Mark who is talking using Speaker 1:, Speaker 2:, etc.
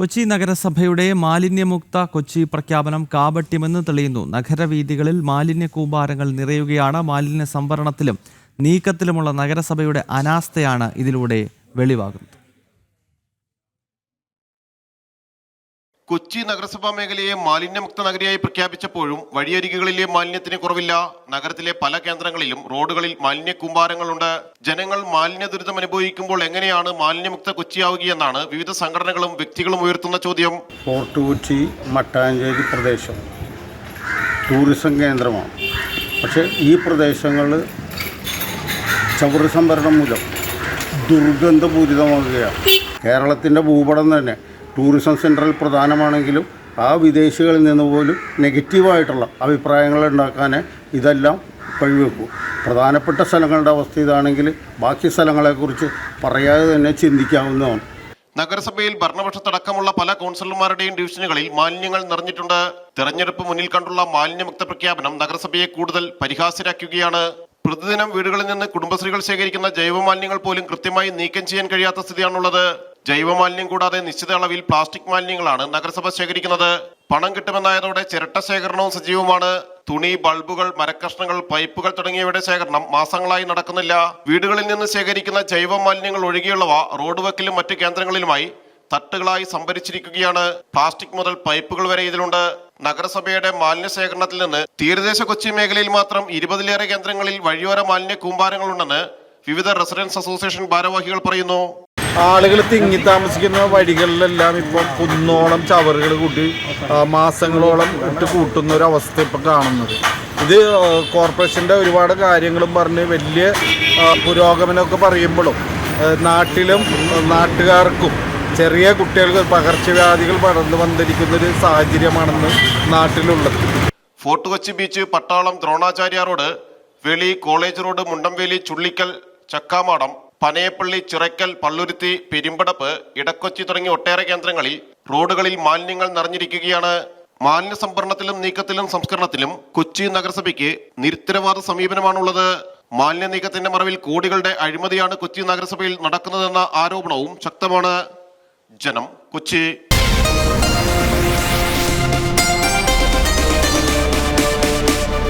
Speaker 1: കൊച്ചി നഗരസഭയുടെ മാലിന്യമുക്ത കൊച്ചി പ്രഖ്യാപനം കാപട്യമെന്ന് തെളിയുന്നു. നഗരവീഥികളിൽ മാലിന്യ കൂമ്പാരങ്ങൾ നിറയുകയാണ്. മാലിന്യ സംഭരണത്തിലും നീക്കത്തിലുമുള്ള നഗരസഭയുടെ അനാസ്ഥയാണ് ഇതിലൂടെ വെളിവാകുന്നത്.
Speaker 2: കൊച്ചി നഗരസഭാ മേഖലയെ മാലിന്യമുക്ത നഗരിയായി പ്രഖ്യാപിച്ചപ്പോഴും വഴിയരികുകളിലെ മാലിന്യത്തിന് കുറവില്ല. നഗരത്തിലെ പല കേന്ദ്രങ്ങളിലും റോഡുകളിൽ മാലിന്യ കൂമ്പാരങ്ങളുണ്ട്. ജനങ്ങൾ മാലിന്യ ദുരിതം അനുഭവിക്കുമ്പോൾ എങ്ങനെയാണ് മാലിന്യമുക്ത കൊച്ചിയാവുകയെന്നാണ് വിവിധ സംഘടനകളും വ്യക്തികളും ഉയർത്തുന്ന ചോദ്യം.
Speaker 3: ഫോർട്ട് കൊച്ചി മട്ടാഞ്ചേരി പ്രദേശം ടൂറിസം കേന്ദ്രമാണ്. പക്ഷേ ഈ പ്രദേശങ്ങൾ ചവറ് സംഭരണം മൂലം ദുർഗന്ധപൂരിതമാകുകയാണ് കേരളത്തിന്റെ ഭൂപടം തന്നെ ടൂറിസം സെൻട്രൽ പ്രധാനമാണെങ്കിലും ആ വിദേശികളിൽ നിന്ന് പോലും നെഗറ്റീവായിട്ടുള്ള അഭിപ്രായങ്ങൾ ഉണ്ടാക്കാൻ ഇതെല്ലാം കഴിവെക്കും പ്രധാനപ്പെട്ട സ്ഥലങ്ങളുടെ അവസ്ഥ ഇതാണെങ്കിൽ ബാക്കി സ്ഥലങ്ങളെക്കുറിച്ച് പറയാതെ തന്നെ ചിന്തിക്കാവുന്നതാണ്.
Speaker 2: നഗരസഭയിൽ ഭരണപക്ഷത്തടക്കമുള്ള പല കൗൺസിലർമാരുടെയും ഡിവിഷനുകളിൽ മാലിന്യങ്ങൾ നിറഞ്ഞിട്ടുണ്ട്. തെരഞ്ഞെടുപ്പ് മുന്നിൽ കണ്ടുള്ള മാലിന്യമുക്ത പ്രഖ്യാപനം നഗരസഭയെ കൂടുതൽ പരിഹാസ്യരാക്കുകയാണ്. പ്രതിദിനം വീടുകളിൽ നിന്ന് കുടുംബശ്രീകൾ ശേഖരിക്കുന്ന ജൈവമാലിന്യങ്ങൾ പോലും കൃത്യമായി നീക്കം ചെയ്യാൻ കഴിയാത്ത സ്ഥിതിയാണുള്ളത്. ജൈവമാലിന്യം കൂടാതെ നിശ്ചിത അളവിൽ പ്ലാസ്റ്റിക് മാലിന്യങ്ങളാണ് നഗരസഭ ശേഖരിക്കുന്നത്. പണം കിട്ടുമെന്നായതോടെ ചിരട്ട ശേഖരണവും സജീവമാണ്. തുണി ബൾബുകൾ മരക്കഷ്ണങ്ങൾ പൈപ്പുകൾ തുടങ്ങിയവയുടെ ശേഖരണം മാസങ്ങളായി നടക്കുന്നില്ല. വീടുകളിൽ നിന്ന് ശേഖരിക്കുന്ന ജൈവ മാലിന്യങ്ങൾ ഒഴികെയുള്ളവ റോഡ് വക്കിലും മറ്റു കേന്ദ്രങ്ങളിലുമായി തട്ടുകളായി സംഭരിച്ചിരിക്കുകയാണ്. പ്ലാസ്റ്റിക് മുതൽ പൈപ്പുകൾ വരെ ഇതിലുണ്ട്. നഗരസഭയുടെ മാലിന്യ ശേഖരണത്തിൽ നിന്ന് തീരദേശ കൊച്ചി മേഖലയിൽ മാത്രം ഇരുപതിലേറെ കേന്ദ്രങ്ങളിൽ വഴിയോര മാലിന്യ കൂമ്പാരങ്ങളുണ്ടെന്ന് വിവിധ റെസിഡൻസ് അസോസിയേഷൻ ഭാരവാഹികൾ പറയുന്നു.
Speaker 4: ആളുകൾ തിങ്ങി താമസിക്കുന്ന വഴികളിലെല്ലാം ഇപ്പം കുന്നോളം ചവറുകൾ കൂട്ടി മാസങ്ങളോളം ഇട്ട് കൂട്ടുന്ന ഒരു അവസ്ഥ ഇപ്പം കാണുന്നത്. ഇത് കോർപ്പറേഷന്റെ ഒരുപാട് കാര്യങ്ങളും പറഞ്ഞ് വലിയ പുരോഗമനമൊക്കെ പറയുമ്പോഴും നാട്ടിലും നാട്ടുകാർക്കും ചെറിയ കുട്ടികൾക്ക് പകർച്ചവ്യാധികൾ പടർന്നു വന്നിരിക്കുന്ന ഒരു സാഹചര്യമാണെന്ന് നാട്ടിലുള്ളത്.
Speaker 2: Fort Kochi beach Pattalam Dronacharya road Veli college road Mundamveli Chullickal Chakkamadam Panayappilly Chirackal Palluruthy Perumpadappu Edakochi തുടങ്ങിയ ഒട്ടേറെ കേന്ദ്രങ്ങളിൽ റോഡുകളിൽ മാലിന്യങ്ങൾ നിറഞ്ഞിരിക്കുകയാണ്. മാലിന്യ സംഭരണത്തിലും നീക്കത്തിലും സംസ്കരണത്തിലും കൊച്ചി നഗരസഭയ്ക്ക് നിരുത്തരവാദ സമീപനമാണുള്ളത്. മാലിന്യ നീക്കത്തിന്റെ മറവിൽ കോടികളുടെ അഴിമതിയാണ് കൊച്ചി നഗരസഭയിൽ നടക്കുന്നതെന്ന ആരോപണവും ശക്തമാണ്. ജനം കൊച്ചി